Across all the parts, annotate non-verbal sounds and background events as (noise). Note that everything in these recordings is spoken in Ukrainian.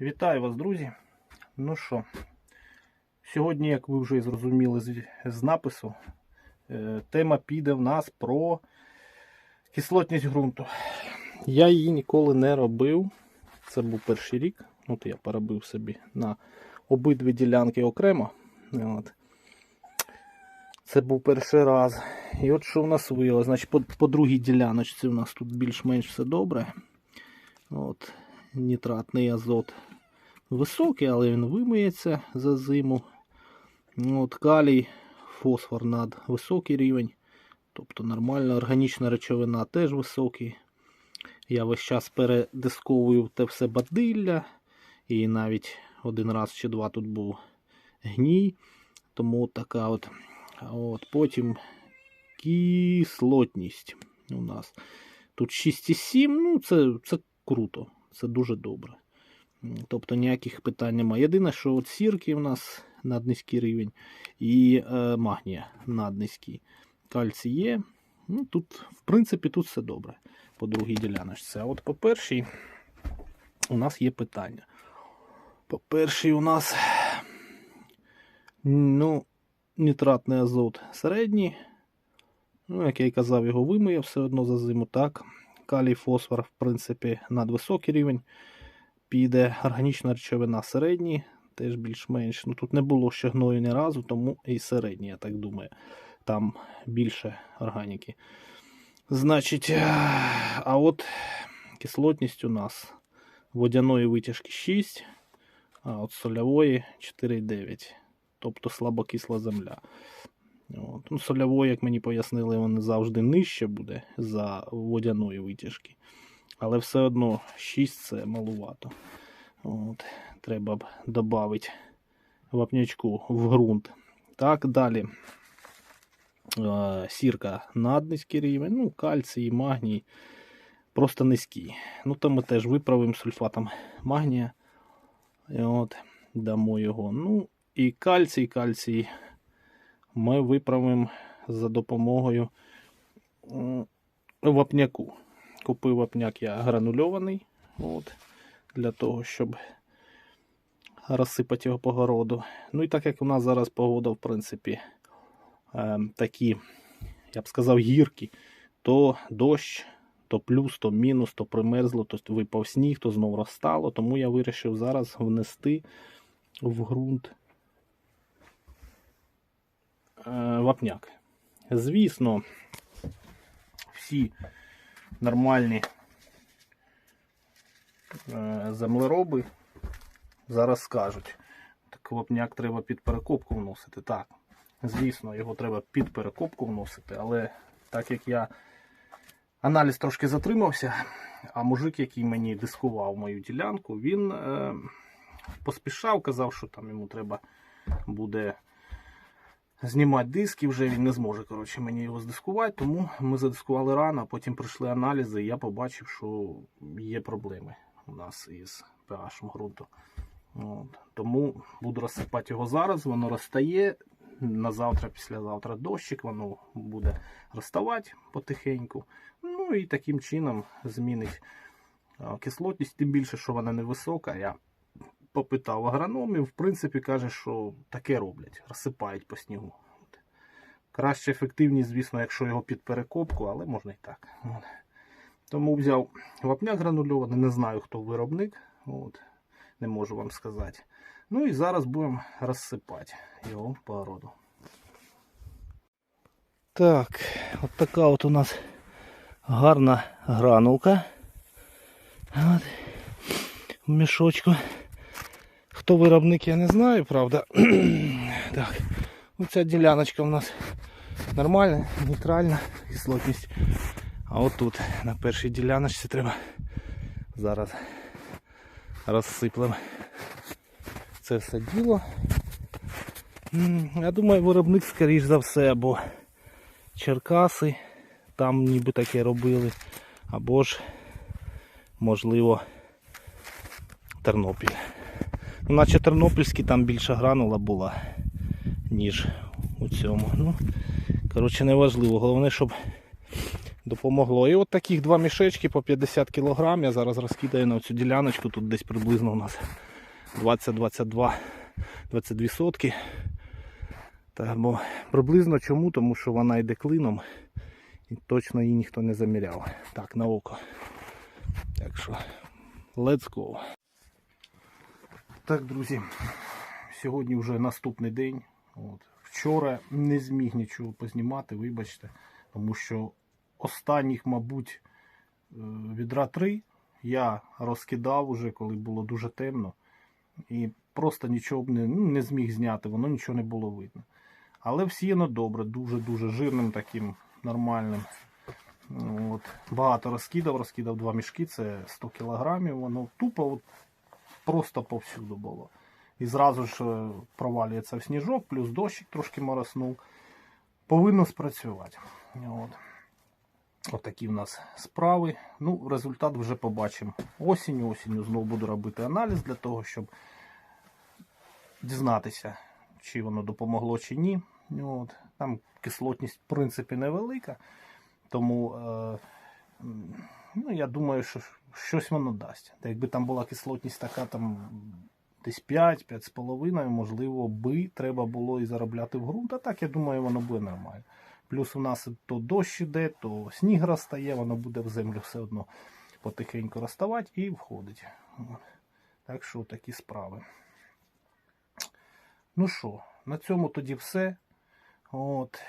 Вітаю вас, друзі. Ну що, сьогодні, як ви вже зрозуміли з, з напису, е, тема піде в нас про кислотність ґрунту. Я її ніколи не робив. Це був перший рік. От я поробив собі на обидві ділянки окремо. От. Це був перший раз. І от що в нас виявилося. Значить, по, по другій діляночці у нас тут більш-менш все добре. От, нітратний азот високий, але він вимиється за зиму. От, калій, фосфор над високий рівень. Тобто нормальна органічна речовина теж високий. Я весь час передисковую те все бадилля. І навіть один раз чи два тут був гній. Тому така от. От, потім кислотність у нас. Тут 6,7, ну це, це круто, це дуже добре. Тобто ніяких питань немає. Єдине, що от сірки у нас наднизький рівень і е, магнія наднизький. Кальцій є. Ну, тут, в принципі, тут все добре по другій діляночці. А от по першій у нас є питання. По першій у нас ну, нітратний азот середній. Ну, як я і казав, його вимиє все одно за зиму. Так. Калій, фосфор, в принципі, надвисокий рівень. Піде органічна речовина середній, теж більш-менш. Ну, тут не було ще гною ні разу, тому і середній, я так думаю. Там більше органіки. Значить, а от кислотність у нас водяної витяжки 6, а от сольової 4,9. Тобто слабокисла земля. От. Ну, сольової, як мені пояснили, вони завжди нижче буде за водяної витяжки. Але все одно 6 це малувато. От. Треба б додати вапнячку в ґрунт. Так, далі. Е, Сірка наднизький рівень, ну, кальцій, магній просто низький. Ну, то ми теж виправимо сульфатом магнія. І от, дамо його. Ну, і кальцій, кальцій ми виправимо за допомогою вапняку. Купив вапняк я гранульований. От, для того, щоб розсипати його по городу. Ну і так як у нас зараз погода, в принципі, е, такі, я б сказав, гіркі, то дощ, то плюс, то мінус, то примерзло, то випав сніг, то знову розстало. Тому я вирішив зараз внести в ґрунт е, вапняк. Звісно, всі нормальні е, землероби зараз скажуть, так вапняк треба під перекопку вносити. Так, звісно, його треба під перекопку вносити, але так як я аналіз трошки затримався, а мужик, який мені дискував мою ділянку, він е, поспішав, казав, що там йому треба буде знімати диски, вже він не зможе коротше, мені його здискувати, тому ми задискували рано, потім прийшли аналізи, і я побачив, що є проблеми у нас із pH ґрунту. От. Тому буду розсипати його зараз, воно розтає. На завтра, післязавтра дощик, воно буде розставати потихеньку. Ну і таким чином змінить кислотність, тим більше, що вона невисока. Я попитав агрономів, в принципі, каже, що таке роблять, розсипають по снігу. Краще ефективність, звісно, якщо його під перекопку, але можна і так. От. Тому взяв вапняк гранульований, не знаю, хто виробник, от. не можу вам сказати. Ну і зараз будемо розсипати його по городу. Так, от така от у нас гарна гранулка. От. В мішочку. Хто виробник, я не знаю, правда. (clears throat) так, оця діляночка у нас нормальна, нейтральна кислотність. А от тут на першій діляночці треба зараз розсиплемо це все діло. Я думаю, виробник, скоріш за все, або Черкаси, там ніби таке робили, або ж, можливо, Тернопіль. Ну, наче Тернопільський там більша гранула була, ніж у цьому. Ну, коротше, неважливо. Головне, щоб допомогло. І от таких два мішечки по 50 кг я зараз розкидаю на цю діляночку. Тут десь приблизно у нас 20-22 22 сотки. Та, бо приблизно чому? Тому що вона йде клином і точно її ніхто не заміряв. Так, на око. Так що, let's go. Так, друзі, сьогодні вже наступний день. От. Вчора не зміг нічого познімати, вибачте, тому що останніх, мабуть, е, відра три я розкидав уже, коли було дуже темно. І просто нічого б не, ну, не зміг зняти, воно нічого не було видно. Але всіяно добре, дуже-дуже жирним таким нормальним. От. Багато розкидав, розкидав два мішки, це 100 кілограмів, воно тупо от, просто повсюду було. І зразу ж е, провалюється в сніжок, плюс дощик трошки мороснув. Повинно спрацювати. От. Отакі в нас справи. Ну, результат вже побачимо осінню. Осінню знову буду робити аналіз для того, щоб дізнатися, чи воно допомогло чи ні. От. Там кислотність, в принципі, невелика. Тому е, ну, я думаю, що щось воно дасть. Та якби там була кислотність така там десь 5-5,5, можливо, би треба було і заробляти в ґрунт. А так, я думаю, воно буде нормально. Плюс у нас то дощ іде, то сніг розтає, воно буде в землю все одно потихеньку розставати і входить. Так що такі справи. Ну що, на цьому тоді все. От.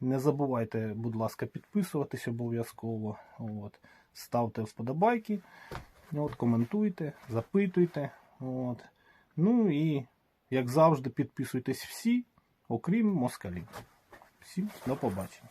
Не забувайте, будь ласка, підписуватись обов'язково. От. Ставте вподобайки, от, коментуйте, запитуйте. От. Ну і, як завжди, підписуйтесь всі, окрім москалів. Всім до побачення.